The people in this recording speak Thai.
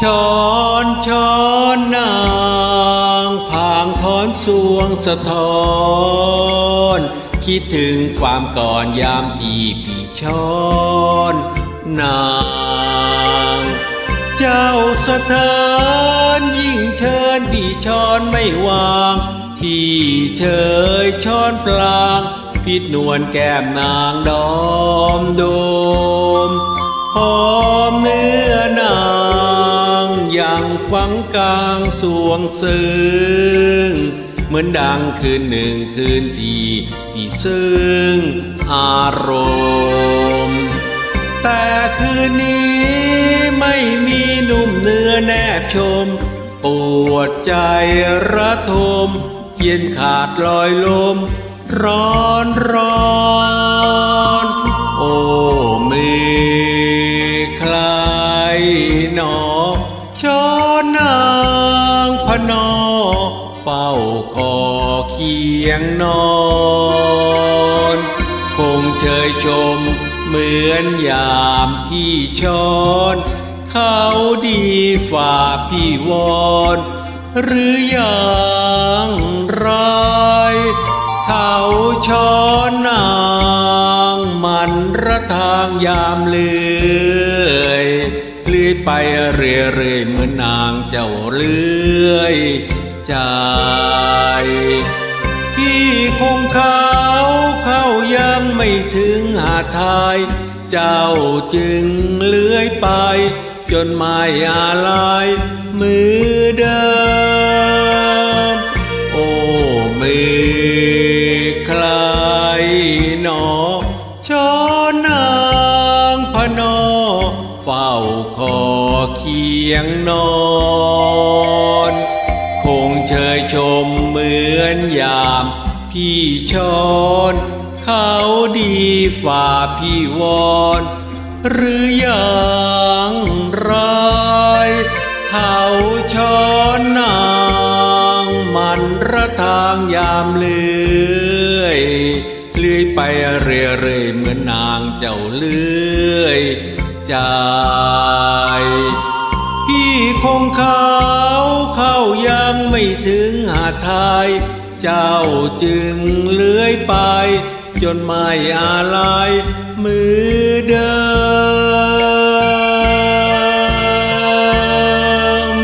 ช้อนช้อนนางพางถอนสวงสะท้อน คิดถึงความก่อนยามที่พี่ช้อนนาง เจ้าสถานยิ่งเชิญพี่ช้อนไม่วางที่เชยช้อนปลางพิดนวลแก้มนางดอมโดมหอมเนื้อางฝังกลางสวงซึ้งเหมือนดังคืนหนึ่งคืนที่ที่ซึ้งอารมณ์ แต่คืนนี้ไม่มีหนุ่มเนื้อแนบชม ปวดใจระทม เย็นขาดลอยลม ร้อนร้อนโอ้มีใครหนอน นอเฝ้าคอเคียงนอน คงเชยชมเหมือนยามพี่ช้อน เขาดีฝ่าพี่วอนหรืออย่างไรเขาช้อนนางมันระทางยามเลือ ไปเรื่อยเรื่อยๆเหมือนนางเจ้าเลื่อยใจพี่คงเขาเข้ายังไม่ถึงหาดไทยเจ้าจึงเลื้อยไป จนไม่อาลายมือเดิน คียงนอน คงเชยชมเหมือนยามพี่ช้อนเขาดีฝ่าพี่วอนหรืออย่างไรเขาช้อนนางมันระทางยามเลื่อยเลื่อยไปเรื่อยๆเหมือนนางเจ้าเลื่อยใจ ที่คงเขาเข้ายังไม่ถึงหาทายเจ้าจึงเลื้อยไป จนไม่อาลัยมือเดิม